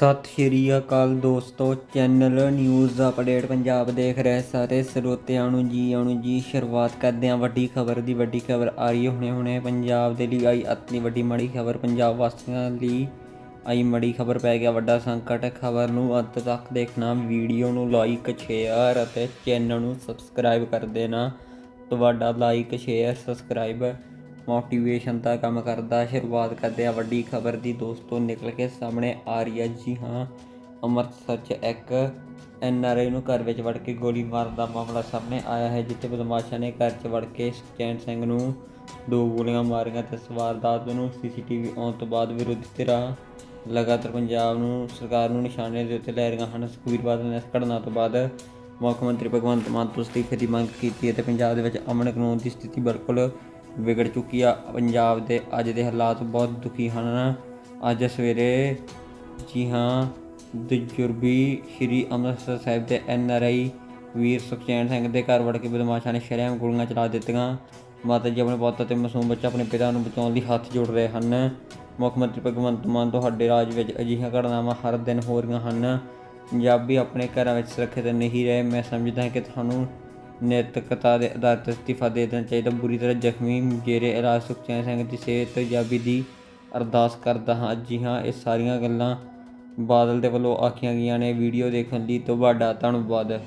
ਸਤਿ ਸ਼੍ਰੀ ਅਕਾਲ ਦੋਸਤੋ, channel news update Punjab ਦੇਖ ਰਹੇ ਸਾਰੇ ਸਰੋਤਿਆਂ ਨੂੰ ਜੀ ਆਣੂ ਜੀ ਸ਼ੁਰੂਆਤ ਕਰਦੇ ਹਾਂ। ਵੱਡੀ ਖਬਰ ਦੀ ਵੱਡੀ ਖਬਰ ਆ ਰਹੀ ਹੁਣੇ ਹੁਣੇ ਪੰਜਾਬ ਦੇ ਲਈ ਆਈ ਅਤਨੀ ਵੱਡੀ ਮਾੜੀ ਖਬਰ। ਪੰਜਾਬ ਵਾਸੀਆਂ ਲਈ ਆਈ ਮਾੜੀ ਖਬਰ ਪੈ ਗਿਆ। ਵੱਡਾ ਸੰਕਟ ਖਬਰ ਨੂੰ ਅੰਤ ਤੱਕ ਦੇਖਣਾ। ਵੀਡੀਓ ਨੂੰ ਲਾਈਕ ਸ਼ੇਅਰ ਅਤੇ ਚੈਨਲ ਨੂੰ ਸਬਸਕ੍ਰਾਈਬ ਕਰ ਦੇਣਾ। ਤੁਹਾਡਾ ਲਾਈਕ ਸ਼ੇਅਰ ਸਬਸਕ੍ਰਾਈਬ ਮੋਟੀਵੇਸ਼ਨ ਦਾ ਕੰਮ ਕਰਦਾ, ਸ਼ੁਰੂਆਤ ਕਰਦੇ ਆ ਵੱਡੀ ਖਬਰ ਦੀ। ਦੋਸਤੋ, ਨਿਕਲ ਕੇ ਸਾਹਮਣੇ ਆ ਰਹੀ ਹੈ ਜੀ ਹਾਂ, ਅੰਮ੍ਰਿਤਸਰ 'ਚ ਇੱਕ ਐਨਆਰਆਈ ਨੂੰ ਘਰ ਵਿੱਚ ਵੜ ਕੇ ਗੋਲੀ ਮਾਰਨ ਦਾ ਮਾਮਲਾ ਸਾਹਮਣੇ ਆਇਆ ਹੈ, ਜਿੱਥੇ ਬਦਮਾਸ਼ਾਂ ਨੇ ਘਰ 'ਚ ਵੜ ਕੇ ਸੁਖਚੈਨ ਸਿੰਘ ਨੂੰ ਦੋ ਗੋਲੀਆਂ ਮਾਰੀਆਂ ਤੇ ਇਸ ਵਾਰਦਾਤ ਨੂੰ ਸੀਸੀਟੀਵੀ ਆਉਣ ਤੋਂ ਬਾਅਦ ਵਿਰੋਧੀ ਧਿਰਾਂ ਲਗਾਤਾਰ ਪੰਜਾਬ ਨੂੰ, ਸਰਕਾਰ ਨੂੰ ਨਿਸ਼ਾਨੇ ਦੇ ਉੱਤੇ ਲੈ ਰਹੀਆਂ ਹਨ। ਸੁਖਬੀਰ ਬਾਦਲ ਨੇ ਇਸ ਘਟਨਾ ਤੋਂ ਬਾਅਦ ਮੁੱਖ ਮੰਤਰੀ ਭਗਵੰਤ ਮਾਨ ਤੋਂ ਅਸਤੀਫੇ ਦੀ ਮੰਗ ਕੀਤੀ ਅਤੇ ਪੰਜਾਬ ਦੇ ਵਿੱਚ ਅਮਨ ਕਾਨੂੰਨ ਦੀ ਸਥਿਤੀ ਬਿਲਕੁਲ ਵਿਗੜ ਚੁੱਕੀ ਆ। ਪੰਜਾਬ ਦੇ ਅੱਜ ਦੇ ਹਾਲਾਤ ਬਹੁਤ ਦੁਖੀ ਹਨ। ਅੱਜ ਸਵੇਰੇ ਜੀ ਹਾਂ ਦਜੁਰਬੀ ਸ਼੍ਰੀ ਅੰਮ੍ਰਿਤਸਰ ਸਾਹਿਬ ਦੇ ਐਨ ਆਰ ਆਈ ਵੀਰ ਸੁਖਚੈਨ ਸਿੰਘ ਦੇ ਘਰ ਵੜ ਕੇ ਬਦਮਾਸ਼ਾਂ ਨੇ ਸ਼ਰੇਆਮ ਗੋਲੀਆਂ ਚਲਾ ਦਿੱਤੀਆਂ। ਮਾਤਾ ਜੀ ਆਪਣੇ ਪੁੱਤ ਅਤੇ ਮਾਸੂਮ ਬੱਚਾ ਆਪਣੇ ਪਿਤਾ ਨੂੰ ਬਚਾਉਣ ਲਈ ਹੱਥ ਜੋੜ ਰਹੇ ਹਨ। ਮੁੱਖ ਮੰਤਰੀ ਭਗਵੰਤ ਮਾਨ ਤੁਹਾਡੇ ਰਾਜ ਵਿੱਚ ਅਜਿਹੀਆਂ ਘਟਨਾਵਾਂ ਹਰ ਦਿਨ ਹੋ ਰਹੀਆਂ ਹਨ। ਪੰਜਾਬੀ ਆਪਣੇ ਘਰਾਂ ਵਿੱਚ ਸੁਰੱਖਿਅਤ ਨਹੀਂ ਰਹੇ। ਮੈਂ ਸਮਝਦਾ ਹਾਂ ਕਿ ਤੁਹਾਨੂੰ ਨੈਤਿਕਤਾ ਦੇ ਆਧਾਰ ਤੇ ਅਸਤੀਫਾ ਦੇ ਦੇਣਾ ਚਾਹੀਦਾ। ਬੁਰੀ ਤਰ੍ਹਾਂ ਜ਼ਖਮੀ ਜੇਰੇ ਇਲਾਜ ਸੁਖਚੈਨ ਸਿੰਘ ਦੀ ਸਿਹਤ ਪੰਜਾਬੀ ਦੀ ਅਰਦਾਸ ਕਰਦਾ ਹਾਂ। ਜੀ ਹਾਂ, ਇਹ ਸਾਰੀਆਂ ਗੱਲਾਂ ਬਾਦਲ ਦੇ ਵੱਲੋਂ ਆਖੀਆਂ ਗਈਆਂ ਨੇ। ਵੀਡੀਓ ਦੇਖਣ ਲਈ ਤੁਹਾਡਾ ਧੰਨਵਾਦ।